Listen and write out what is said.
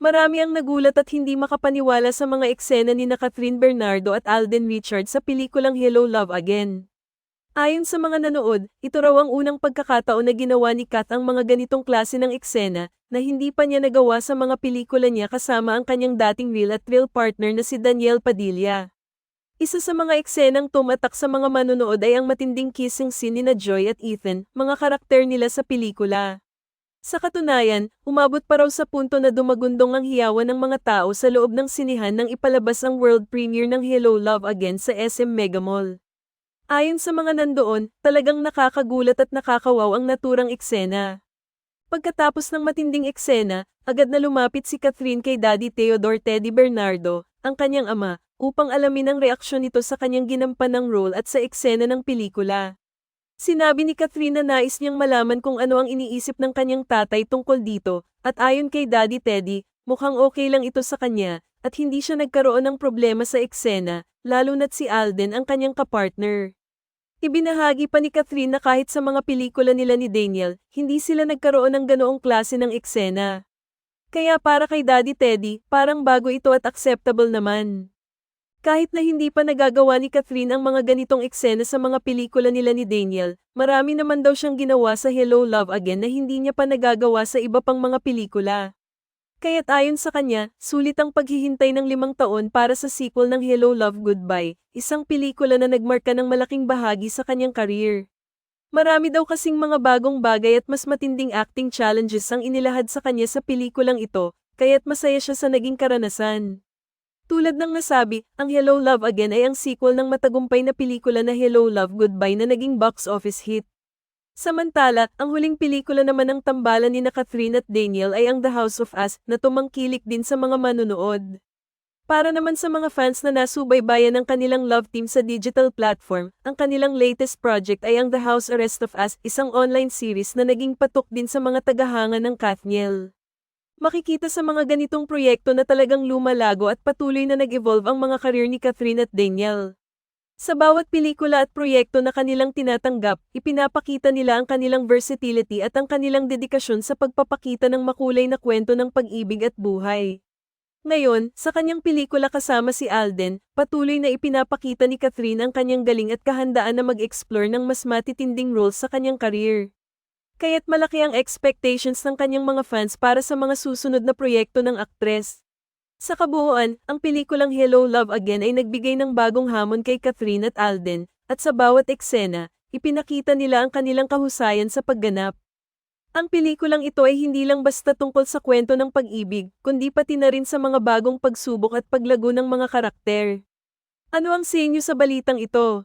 Marami ang nagulat at hindi makapaniwala sa mga eksena ni na Catherine Bernardo at Alden Richards sa pelikulang Hello Love Again. Ayon sa mga nanood, ito raw ang unang pagkakataon na ginawa ni Kat ang mga ganitong klase ng eksena na hindi pa niya nagawa sa mga pelikula niya kasama ang kanyang dating real at real partner na si Daniel Padilla. Isa sa mga eksenang tumatak sa mga manonood ay ang matinding kissing scene ni na Joy at Ethan, mga karakter nila sa pelikula. Sa katunayan, umabot pa raw sa punto na dumagundong ang hiyawan ng mga tao sa loob ng sinihan nang ipalabas ang world premiere ng Hello Love Again sa SM Mega Mall. Ayon sa mga nandoon, talagang nakakagulat at nakakawaw ang naturang eksena. Pagkatapos ng matinding eksena, agad na lumapit si Catherine kay Daddy Theodore Teddy Bernardo, ang kanyang ama, upang alamin ang reaksyon nito sa kanyang ginampan ng role at sa eksena ng pelikula. Sinabi ni Catherine na nais niyang malaman kung ano ang iniisip ng kanyang tatay tungkol dito, at ayon kay Daddy Teddy, mukhang okay lang ito sa kanya, at hindi siya nagkaroon ng problema sa eksena, lalo na't si Alden ang kanyang kapartner. Ibinahagi pa ni Catherine na kahit sa mga pelikula nila ni Daniel, hindi sila nagkaroon ng ganoong klase ng eksena. Kaya para kay Daddy Teddy, parang bago ito at acceptable naman. Kahit na hindi pa nagagawa ni Catherine ang mga ganitong eksena sa mga pelikula nila ni Daniel, marami naman daw siyang ginawa sa Hello Love Again na hindi niya pa nagagawa sa iba pang mga pelikula. Kaya't ayon sa kanya, sulit ang paghihintay ng limang taon para sa sequel ng Hello Love Goodbye, isang pelikula na nagmarka ng malaking bahagi sa kanyang career. Marami daw kasing mga bagong bagay at mas matinding acting challenges ang inilahad sa kanya sa pelikulang ito, kaya't masaya siya sa naging karanasan. Tulad ng nasabi, ang Hello Love Again ay ang sequel ng matagumpay na pelikula na Hello Love Goodbye na naging box office hit. Samantala, ang huling pelikula naman ng tambalan ni na Catherine at Daniel ay ang The House of Us na tumangkilik din sa mga manunood. Para naman sa mga fans na nasubaybayan ng kanilang love team sa digital platform, ang kanilang latest project ay ang The House Arrest of Us, isang online series na naging patok din sa mga tagahanga ng Kathniel. Makikita sa mga ganitong proyekto na talagang lumalago at patuloy na nag-evolve ang mga karir ni Catherine at Daniel. Sa bawat pelikula at proyekto na kanilang tinatanggap, ipinapakita nila ang kanilang versatility at ang kanilang dedikasyon sa pagpapakita ng makulay na kwento ng pag-ibig at buhay. Ngayon, sa kanyang pelikula kasama si Alden, patuloy na ipinapakita ni Catherine ang kanyang galing at kahandaan na mag-explore ng mas matitinding roles sa kanyang career. Kaya't malaki ang expectations ng kanyang mga fans para sa mga susunod na proyekto ng aktres. Sa kabuuan, ang pelikulang Hello Love Again ay nagbigay ng bagong hamon kay Catherine at Alden, at sa bawat eksena, ipinakita nila ang kanilang kahusayan sa pagganap. Ang pelikulang ito ay hindi lang basta tungkol sa kwento ng pag-ibig, kundi pati na rin sa mga bagong pagsubok at paglago ng mga karakter. Ano ang sa inyo sa balitang ito?